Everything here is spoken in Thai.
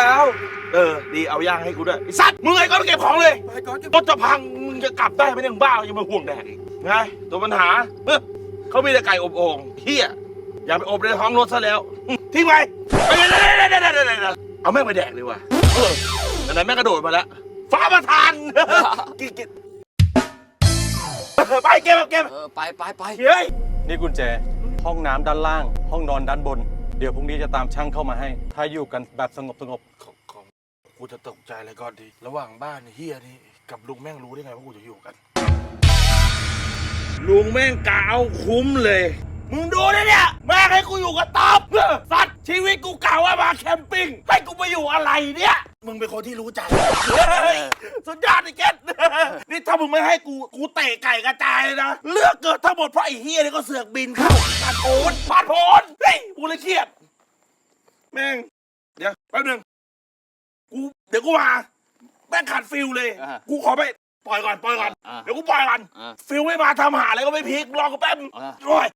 ดาว เออ ดีเอาย่างให้กูด้วยไอ้สัตว์มึงไงก็เก็บของเลยไปก่อนเก็บรถจะพังมึงจะกลับได้ไหมเนี่ยมึงบ้ายังมาห่วงแดกอีกไงตัวปัญหาเฮ้ยเขามีแต่ไก่อบโอ่งเฮียอย่าไปอบในท้องรถซะแล้วทิ้งไว้ไปเดี๋ยวเดี๋ยวเดี๋ยวเดี๋ยวเดี๋ยวเดี๋ยวเอาแม่งไปแดกเลยว่ะเออไหนๆแม่งกระโดดมาแล้วฟ้าประทานกินกินไปเก็บเก็บเออไปไปไปเฮ้ยนี่กุญแจ ห้องน้ำด้านล่าง ห้องนอนด้านบน เดี๋ยวพรุ่งนี้จะตามช่างเข้ามาให้ ถ้าอยู่กันแบบสงบสงบของของกูจะตกใจอะไรก่อนดี ระหว่างบ้านเฮียนี่กับลุงแม่งรู้ได้ไงว่ากูจะอยู่กัน ลุงแม่งกาวคุ้มเลย มึงดูนะเนี่ยแม่งให้กูอยู่กับตอบสัตว์ชีวิตกูกล่าวว่ามาแคมปิ้งให้กูมาอยู่อะไรเนี่ย มึงเป็นคนที่รู้ใจเฮ้ย สุดยอดไอ้เกต นี่ถ้ามึงไม่ให้กู กูเตะไก่กระจายเลยนะ เลือกเกิดทั้งหมดเพราะไอ้เฮียนี่ก็เสือกบินเข้าพาดโผนพาดโผนเฮ้ยกูเลยเครียด แม่ง เดี๋ยวแป๊บนึงกูเดี๋ยวกูมา แม่งขาดฟิลเลย อ่ากูขอไปปล่อยก่อนปล่อยก่อน อ่าเดี๋ยวกูปล่อยก่อน อ่าฟิลไม่มาทำหาอะไรก็ไม่พลิกรอกูแป๊บอ่า โอ้ย